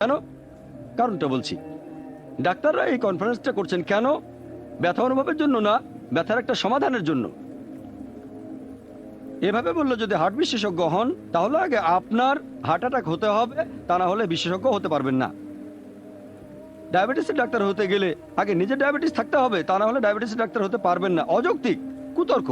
কেন? কারণটা বলছি। ডাক্তাররা এই কনফারেন্সটা করছেন কেন? ব্যথা অনুভবের জন্য না, ব্যথার একটা সমাধানের জন্য। এভাবে বলল যদি হার্ট বিশেষজ্ঞ হন, তাহলে আগে আপনার হার্ট অ্যাটাক হতে হবে, তা না হলে বিশেষজ্ঞ হতে পারবেন না। ডায়াবেটিসের ডাক্তার হতে গেলে আগে নিজে ডায়াবেটিস থাকতে হবে, তা না হলে ডায়াবেটিসের ডাক্তার হতে পারবেন না। অযৌক্তিক, কুতর্ক।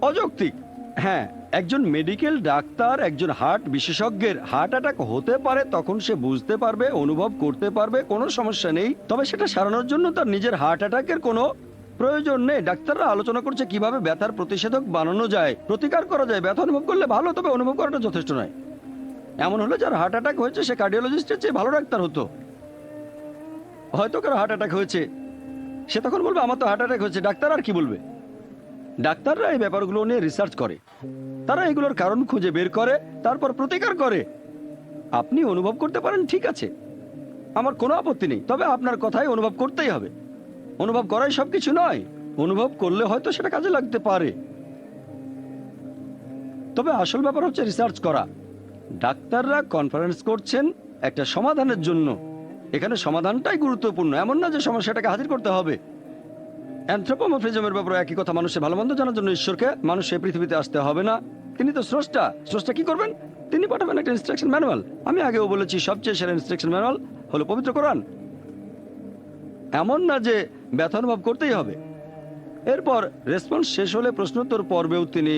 অযৌক্তিক হ্যাঁ। একজন মেডিকেল ডাক্তার, একজন হার্ট বিশেষজ্ঞের হার্ট অ্যাটাক হতে পারে, তখন সে বুঝতে পারবে, অনুভব করতে পারবে, কোনো সমস্যা নেই। তবে সেটা সারানোর জন্য তার নিজের হার্ট অ্যাটাকের কোনো প্রয়োজন নেই। ডাক্তাররা আলোচনা করছে কীভাবে ব্যথার প্রতিষেধক বানানো যায়। প্রতিকার করা যায়। ব্যথা অনুভব করলে ভালো, তবে অনুভব করাটা যথেষ্ট নয়। এমন হলো যার হার্ট অ্যাটাক হয়েছে, সে কার্ডিওলজিস্টের চেয়ে ভালো ডাক্তার হতো। হয়তো কারও হার্ট অ্যাটাক হয়েছে। সে তখন বলবে, আমার তো হার্ট অ্যাটাক হয়েছে। ডাক্তার আর কি বলবে? ডাক্তাররা এই ব্যাপারগুলো নিয়ে রিসার্চ করে। তারা এগুলোর কারণ খুঁজে বের করে, তারপর প্রতিকার করে। আপনি অনুভব করতে পারেন, ঠিক আছে। আমার কোনো আপত্তি নেই, তবে আপনার কথাই অনুভব করতেই হবে। অনুভব করাই সবকিছু নয়, অনুভব করলে হয়তো সেটা কাজে লাগতে পারে। তবে আসল ব্যাপার হচ্ছে রিসার্চ করা। ডাক্তাররা কনফারেন্স করছেন একটা সমাধানের জন্য। এখানে সমাধানটাই গুরুত্বপূর্ণ, এমন না যে সমস্যাটাকে হাজির করতে হবে। অ্যান্থ্রোপোমরফিজমের ব্যাপারে একই কথা, মানুষের ভালো মন্দ জানার জন্য ঈশ্বরকে মানুষ এই পৃথিবীতে আসতে হবে না। তিনি তো স্রষ্টা। স্রষ্টা কি করবেন? তিনি পাঠাবেন একটা ইনস্ট্রাকশন ম্যানুয়াল আমি আগেও বলেছি, সবচেয়ে সেরা ইনস্ট্রাকশন ম্যানুয়াল হলো পবিত্র কোরআন। এমন না যে ব্যথা অনুভব করতেই হবে। এরপর রেসপন্স শেষ হলে প্রশ্নোত্তর পর্বেও তিনি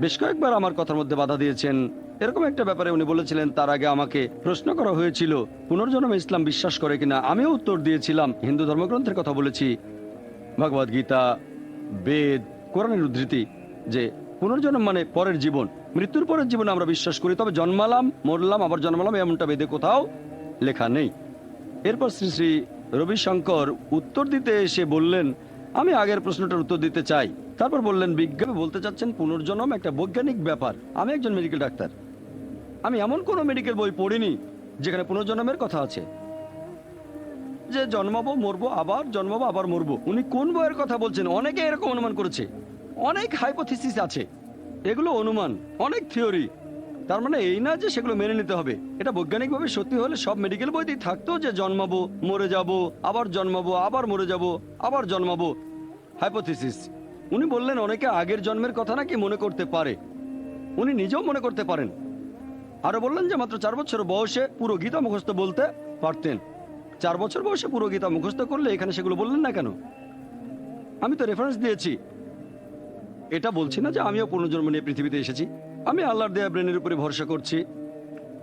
বেশ কয়েকবার আমার কথার মধ্যে বাধা দিয়েছেন। এরকম একটা ব্যাপারে উনি বলেছিলেন, তার আগে আমাকে প্রশ্ন করা হয়েছিল, পুনর্জন্মে ইসলাম বিশ্বাস করে কিনা? আমিও উত্তর দিয়েছিলাম, হিন্দু ধর্মগ্রন্থের কথা বলেছি। ভগবদ গীতা, বেদ, কোরআনের উদ্ধৃতি যে পুনর্জন্ম মানে পরের জীবন, মৃত্যুর পরের জীবনে আমরা বিশ্বাস করি, তবে জন্মালাম, মরলাম, আবার জন্মালাম, এমনটা বেদে কোথাও লেখা নেই। এরপর শ্রী শ্রী রবিশঙ্কর উত্তর দিতে এসে বললেন, আমি আগের প্রশ্নটার উত্তর দিতে চাই। তারপর বললেন, বিজ্ঞানী বলতে চাচ্ছেন পুনর্জন্ম একটা বৈজ্ঞানিক ব্যাপার। আমি একজন মেডিকেল ডাক্তার আমি এমন কোনো মেডিকেল বই পড়িনি যেখানে পুনর্জন্মের কথা আছে। যে জন্মাবো, মরবো, আবার জন্মাবো, আবার মরবো। উনি কোন বইয়ের কথা বলছেন? অনেকে এরকম অনুমান করেছে। অনেক হাইপোথিসিস আছে। এগুলো অনুমান, অনেক থিওরি তার মানে এই না যে সেগুলো মেনে নিতে হবে। এটা বৈজ্ঞানিকভাবে সত্যি হলে সব মেডিকেল বইতেই থাকতো যে জন্মাবো, মরে যাব, আবার জন্মাবো, আবার মরে যাব, আবার জন্মাবো। হাইপোথিসিস উনি বললেন, অনেকে আগের জন্মের কথা নাকি মনে করতে পারে। উনি নিজেও মনে করতে পারেন। আরও বললেন যে, মাত্র চার বছর বয়সে পুরো গীতা মুখস্থ বলতে পারতেন। চার বছর বয়সে পুরো গীতা মুখস্থ করলে এখানে সেগুলো বললেন না কেন? আমি তো রেফারেন্স দিয়েছি। এটা বলছি না যে আমিও পুনর্জন্ম নিয়ে পৃথিবীতে এসেছি। আমি আল্লাহর দেয়া ব্রেনের উপরে ভরসা করছি।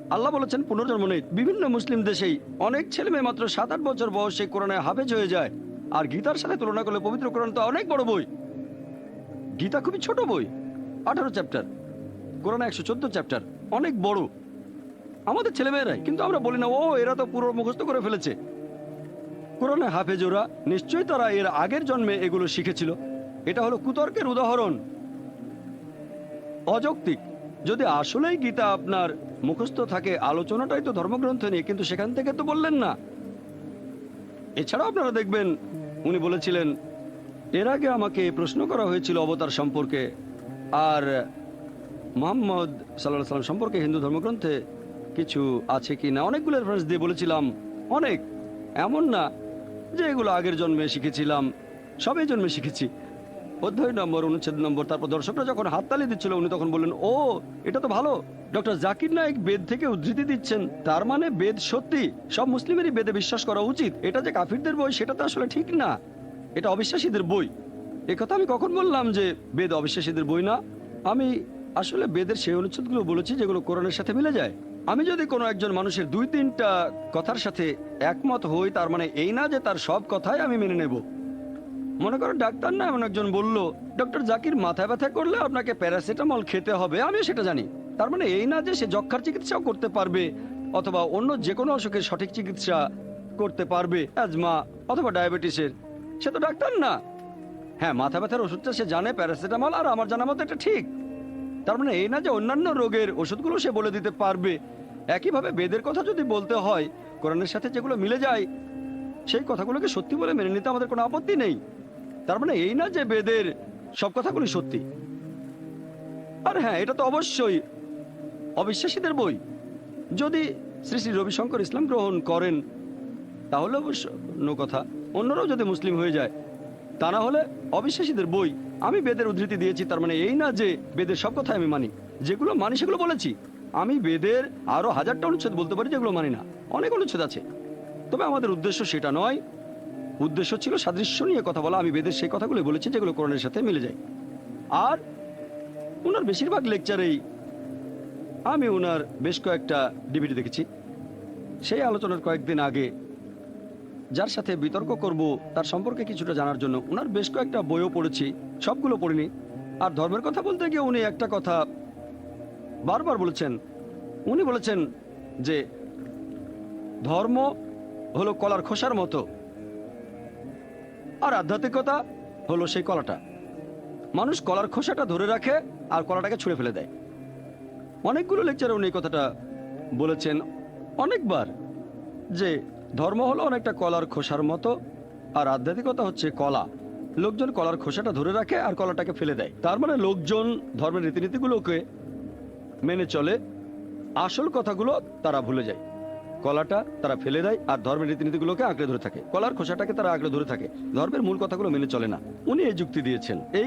আল্লাহ বলেছেন, পুনর্জন্ম নেই। বিভিন্ন মুসলিম দেশেই অনেক ছেলে মেয়ে মাত্র সাত আট বছর বয়সে কোরআনে হাফেজ হয়ে যায়। আর গীতার সাথে তুলনা করলে পবিত্র কোরআন তো অনেক বড় বই। গীতা খুবই ছোট বই। আঠারো চ্যাপ্টার কোরআন একশো চোদ্দ চ্যাপ্টার অনেক বড়। আমাদের ছেলেমেয়েরাই, কিন্তু আমরা বলি না, ও, এরা তো পুরো মুখস্থ করে ফেলেছে। কোরআনে হাফেজ ওরা নিশ্চয়ই তারা এর আগের জন্মে এগুলো শিখেছিল। এটা হলো কুতর্কের উদাহরণ। অযৌক্তিক। যদি আসলেই গীতা আপনার মুখস্থ থাকে, আলোচনাটাই তো ধর্মগ্রন্থ নিয়ে, কিন্তু সেখান থেকে তো বললেন না। এছাড়াও আপনারা দেখবেন, উনি বলেছিলেন, এর আগে আমাকে প্রশ্ন করা হয়েছিল অবতার সম্পর্কে, আর মোহাম্মদ সাল্লাহ সাল্লাম সম্পর্কে হিন্দু ধর্মগ্রন্থে কিছু আছে কি না? অনেকগুলো রেফারেন্স দিয়ে বলেছিলাম, অনেক। এমন না যে এগুলো আগের জন্মে শিখেছিলাম, সবই জন্মে শিখেছি। অধ্যায় নম্বর, অনুচ্ছেদ নম্বর, তারপর দর্শকরা যখন হাততালি দিচ্ছিল, উনি তখন বললেন, ও, এটা তো ভালো। ডক্টর জাকির নায়ক বেদ থেকে উদ্ধৃতি দিচ্ছেন। তার মানে বেদ সত্যি। সব মুসলিমেরই বেদে বিশ্বাস করা উচিত। এটা যে কাফিরদের বই, সেটা তো আসলে ঠিক না। এটা অবিশ্বাসীদের বই। কথা আমি কখন বললাম যে বেদ অবিশ্বাসীদের বই না? আমি আসলে বেদের সেই অনুচ্ছেদগুলো বলেছি, যেগুলো কোরআনের সাথে মিলে যায়। আমি যদি কোনো একজন মানুষের দুই তিনটা কথার সাথে একমত হই, তার মানে এই না যে তার সব কথাই আমি মেনে নেব। মনে করো ডাক্তার না এমন একজন বলল, ডক্টর জাকির মাথায় ব্যথা করলে আপনাকে প্যারাসিটামল খেতে হবে, আমি সেটা জানি। তার মানে এই না যে সে যক্ষার চিকিৎসাও করতে পারবে, অথবা অন্য যে কোনো অসুখের সঠিক চিকিৎসা করতে পারবে, অ্যাজমা অথবা ডায়াবেটিসের। সে তো ডাক্তার না। হ্যাঁ মাথা ব্যথার ওষুধটা সে জানে, প্যারাসিটামল, আর আমার জানা মতো এটা ঠিক। তার মানে এই না যে অন্যান্য রোগের ওষুধগুলো সে বলে দিতে পারবে। একইভাবে বেদের কথা যদি বলতে হয়, কোরআনের সাথে যেগুলো মিলে যায়, সেই কথাগুলোকে সত্যি বলে মেনে নিতে আমাদের কোনো আপত্তি নেই। তার মানে এই না যে বেদের সব কথাগুলি সত্যি। আর হ্যাঁ এটা তো অবশ্যই অবিশ্বাসীদের বই। যদি শ্রী শ্রী রবিশঙ্কর ইসলাম গ্রহণ করেন, তাহলে অবশ্য অন্য কথা, অন্যরাও যদি মুসলিম হয়ে যায়, তা না হলে অবিশ্বাসীদের বই আমি বেদের উদ্ধৃতি দিয়েছি, তার মানে এই না যে বেদের সব কথাই আমি মানি। যেগুলো মানি সেগুলো বলেছি। আমি বেদের আরও হাজারটা অনুচ্ছেদ বলতে পারি যেগুলো মানি না। অনেক অনুচ্ছেদ আছে। তবে আমাদের উদ্দেশ্য সেটা নয়। উদ্দেশ্য ছিল সাদৃশ্য নিয়ে কথা বলা। আমি বেদের সেই কথাগুলো বলেছি যেগুলো কোরআনের সাথে মিলে যায়। আর ওনার বেশিরভাগ লেকচারেই আমি ওনার বেশ কয়েকটা ডিভিডি দেখেছি। সেই আলোচনার কয়েকদিন আগে যার সাথে বিতর্ক করব, তার সম্পর্কে কিছুটা জানার জন্য ওনার বেশ কয়েকটা বইও পড়েছি, সবগুলো পড়িনি। আর ধর্মের কথা বলতে গিয়ে উনি একটা কথা বারবার বলেছেন। উনি বলেছেন যে, ধর্ম হলো কলার খোসার মতো, আর আধ্যাত্মিকতা হলো সেই কলাটা। মানুষ কলার খোসাটা ধরে রাখে আর কলাটাকে ছুঁড়ে ফেলে দেয়। অনেকগুলো লেকচারে উনি কথাটা বলেছেন অনেকবার যে ধর্ম হলো অনেকটা কলার খোসার মতো, আর আধ্যাত্মিকতা হচ্ছে কলা। লোকজন কলার খোসাটা ধরে রাখে আর কলাটাকে ফেলে দেয়। তার মানে লোকজন ধর্মের রীতিনীতিগুলোকে মেনে চলে, আসল কথাগুলো তারা ভুলে যায়। কলাটা তারা ফেলে দেয় আর ধর্মের রীতিনীতিগুলোকে আঁকড়ে ধরে থাকে। কলার খোসাটাকে তারা আঁকড়ে ধরে থাকে। ধর্মের মূল কথাগুলো মেনে চলে না। উনি এই যুক্তি দিয়েছেন। এই